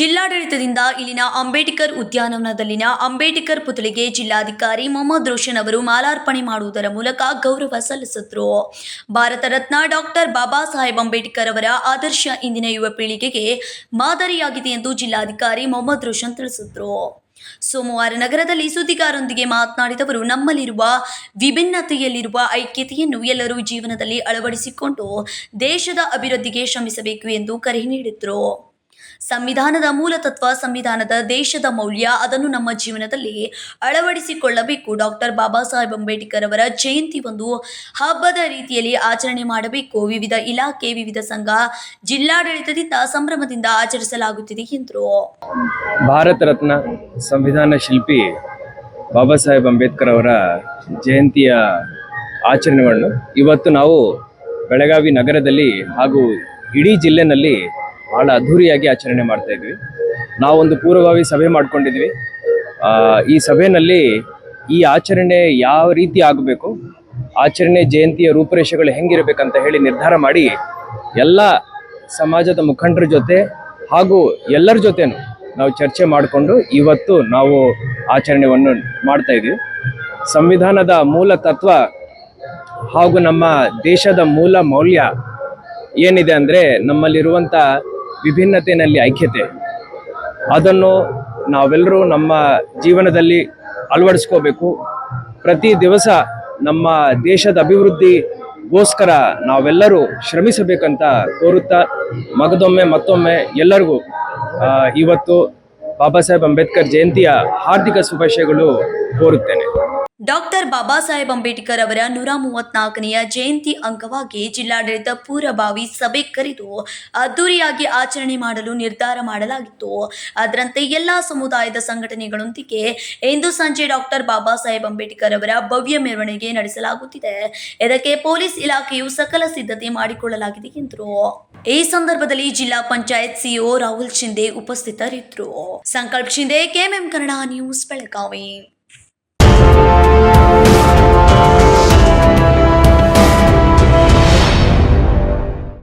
ಜಿಲ್ಲಾಡಳಿತದಿಂದ ಇಲ್ಲಿನ ಅಂಬೇಡ್ಕರ್ ಉದ್ಯಾನವನದಲ್ಲಿನ ಅಂಬೇಡ್ಕರ್ ಪುತ್ಳಿಗೆ ಜಿಲ್ಲಾಧಿಕಾರಿ ಮೊಹಮ್ಮದ್ ರೋಷನ್ ಅವರು ಮಾಲಾರ್ಪಣೆ ಮಾಡುವುದರ ಮೂಲಕ ಗೌರವ ಸಲ್ಲಿಸಿದ್ರು. ಭಾರತ ರತ್ನ ಡಾಕ್ಟರ್ ಬಾಬಾ ಸಾಹೇಬ್ ಅಂಬೇಡ್ಕರ್ ಅವರ ಆದರ್ಶ ಇಂದಿನ ಯುವ ಪೀಳಿಗೆಗೆ ಮಾದರಿಯಾಗಿದೆ ಎಂದು ಜಿಲ್ಲಾಧಿಕಾರಿ ಮೊಹಮ್ಮದ್ ರೋಷನ್ ತಿಳಿಸಿದ್ರು. ಸೋಮವಾರ ನಗರದಲ್ಲಿ ಸುದ್ದಿಗಾರರೊಂದಿಗೆ ಮಾತನಾಡಿದವರು ನಮ್ಮಲ್ಲಿರುವ ವಿಭಿನ್ನತೆಯಲ್ಲಿರುವ ಐಕ್ಯತೆಯನ್ನು ಎಲ್ಲರೂ ಜೀವನದಲ್ಲಿ ಅಳವಡಿಸಿಕೊಂಡು ದೇಶದ ಅಭಿವೃದ್ಧಿಗೆ ಶ್ರಮಿಸಬೇಕು ಎಂದು ಕರೆ ನೀಡಿದರು. ಸಂವಿಧಾನದ ಮೂಲ ತತ್ವ ಸಂವಿಧಾನದ ದೇಶದ ಮೌಲ್ಯ ಅದನ್ನು ನಮ್ಮ ಜೀವನದಲ್ಲಿ ಅಳವಡಿಸಿಕೊಳ್ಳಬೇಕು. ಡಾಕ್ಟರ್ ಬಾಬಾ ಸಾಹೇಬ್ ಅಂಬೇಡ್ಕರ್ ಅವರ ಜಯಂತಿ ಒಂದು ಹಬ್ಬದ ರೀತಿಯಲ್ಲಿ ಆಚರಣೆ ಮಾಡಬೇಕು. ವಿವಿಧ ಇಲಾಖೆ, ವಿವಿಧ ಸಂಘ, ಜಿಲ್ಲಾಡಳಿತದಿಂದ ಸಂಭ್ರಮದಿಂದ ಆಚರಿಸಲಾಗುತ್ತಿದೆ ಎಂದರು. ಭಾರತ ರತ್ನ ಸಂವಿಧಾನ ಶಿಲ್ಪಿ ಬಾಬಾ ಸಾಹೇಬ್ ಅಂಬೇಡ್ಕರ್ ಅವರ ಜಯಂತಿಯ ಆಚರಣೆಗಳನ್ನು ಇವತ್ತು ನಾವು ಬೆಳಗಾವಿ ನಗರದಲ್ಲಿ ಹಾಗೂ ಇಡೀ ಜಿಲ್ಲೆನಲ್ಲಿ ಬಹಳ ಅದ್ಧೂರಿಯಾಗಿ ಆಚರಣೆ ಮಾಡ್ತಾ ಇದ್ವಿ. ನಾವೊಂದು ಪೂರ್ವಭಾವಿ ಸಭೆ ಮಾಡ್ಕೊಂಡಿದ್ವಿ. ಈ ಸಭೆಯಲ್ಲಿ ಈ ಆಚರಣೆ ಯಾವ ರೀತಿ ಆಗಬೇಕು, ಆಚರಣೆ ಜಯಂತಿಯ ರೂಪುರೇಷೆಗಳು ಹೆಂಗಿರಬೇಕಂತ ಹೇಳಿ ನಿರ್ಧಾರ ಮಾಡಿ ಎಲ್ಲ ಸಮಾಜದ ಮುಖಂಡರ ಜೊತೆ ಹಾಗೂ ಎಲ್ಲರ ಜೊತೆನೂ ನಾವು ಚರ್ಚೆ ಮಾಡಿಕೊಂಡು ಇವತ್ತು ನಾವು ಆಚರಣೆಯನ್ನು ಮಾಡ್ತಾ ಇದ್ದೀವಿ ಸಂವಿಧಾನದ ಮೂಲ ತತ್ವ ಹಾಗೂ ನಮ್ಮ ದೇಶದ ಮೂಲ ಮೌಲ್ಯ ಏನಿದೆ ಅಂದರೆ ನಮ್ಮಲ್ಲಿರುವಂಥ ವಿಭಿನ್ನತೆಯಲ್ಲಿ ಐಕ್ಯತೆ. ಅದನ್ನು ನಾವೆಲ್ಲರೂ ನಮ್ಮ ಜೀವನದಲ್ಲಿ ಅಳವಡಿಸ್ಕೋಬೇಕು. ಪ್ರತಿ ದಿವಸ ನಮ್ಮ ದೇಶದ ಅಭಿವೃದ್ಧಿಗೋಸ್ಕರ ನಾವೆಲ್ಲರೂ ಶ್ರಮಿಸಬೇಕಂತ ಕೋರುತ್ತಾ ಮಗದೊಮ್ಮೆ ಮತ್ತೊಮ್ಮೆ ಎಲ್ಲರಿಗೂ ಇವತ್ತು ಬಾಬಾ ಸಾಹೇಬ್ ಅಂಬೇಡ್ಕರ್ ಜಯಂತಿಯ ಹಾರ್ದಿಕ ಶುಭಾಶಯಗಳು ಕೋರುತ್ತೇನೆ. ಡಾಕ್ಟರ್ ಬಾಬಾ ಸಾಹೇಬ್ ಅಂಬೇಡ್ಕರ್ ಅವರ ನೂರ ಮೂವತ್ನಾಲ್ಕನೆಯ ಜಯಂತಿ ಅಂಗವಾಗಿ ಜಿಲ್ಲಾಡಳಿತ ಪೂರ್ವಭಾವಿ ಸಭೆ ಕರೆದು ಅದ್ದೂರಿಯಾಗಿ ಆಚರಣೆ ಮಾಡಲು ನಿರ್ಧಾರ ಮಾಡಲಾಗಿತ್ತು. ಅದರಂತೆ ಎಲ್ಲ ಸಮುದಾಯದ ಸಂಘಟನೆಗಳೊಂದಿಗೆ ಇಂದು ಸಂಜೆ ಡಾಕ್ಟರ್ ಬಾಬಾ ಸಾಹೇಬ್ ಅಂಬೇಡ್ಕರ್ ಅವರ ಭವ್ಯ ಮೆರವಣಿಗೆ ನಡೆಸಲಾಗುತ್ತಿದೆ. ಇದಕ್ಕೆ ಪೊಲೀಸ್ ಇಲಾಖೆಯು ಸಕಲ ಸಿದ್ಧತೆ ಮಾಡಿಕೊಳ್ಳಲಾಗಿದೆ ಎಂದರು. ಈ ಸಂದರ್ಭದಲ್ಲಿ ಜಿಲ್ಲಾ ಪಂಚಾಯತ್ ಸಿಇಒ ರಾಹುಲ್ ಶಿಂದೆ ಉಪಸ್ಥಿತರಿದ್ದರು. Sankalp Shinde KMM Kannada news Belagavi.